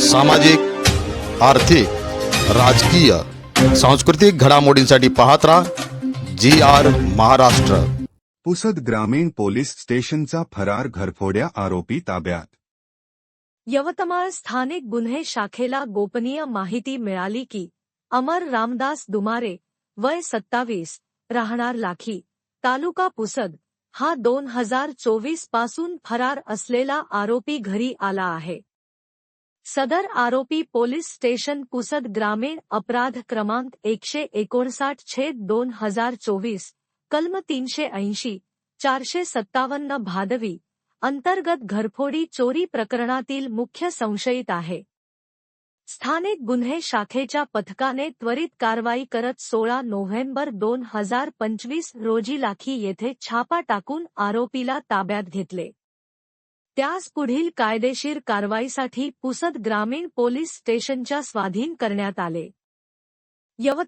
सामाजिक आर्थिक राजकीय सांस्कृतिक घडामोडींसाठी पाहत राहा जी आर महाराष्ट्र. पुसद ग्रामीण पोलीस स्टेशनचा फरार घरफोड्या आरोपी ताब्यात. यवतमाळ स्थानिक गुन्हे शाखेला गोपनीय माहिती मिळाली की अमर रामदास दुमारे वय सत्तावीस राहणार लाखी तालुका पुसद हा दोन हजार चोवीसपासून फरार असलेला आरोपी घरी आला आहे. सदर आरोपी पोलीस स्टेशन पुसद ग्रामीण अपराध क्रमांक एकशे एकोणसाठ छेद दोन हजार चोवीस कलम तीनशे ऐंशी चारशे सत्तावन्न भादवी अंतर्गत घरफोडी चोरी प्रकरणातील मुख्य संशयित आहे. स्थानिक गुन्हे शाखेच्या पथकाने त्वरित कारवाई करत सोळा नोव्हेंबर दोन हजार पंचवीस रोजी लाखी येथे छापा टाकून आरोपीला ताब्यात घेतले. त्यास पुढील कायदेशीर कारवाईसाठी पुसद ग्रामीण पोलीस स्टेशनच्या स्वाधीन करण्यात आले. यवत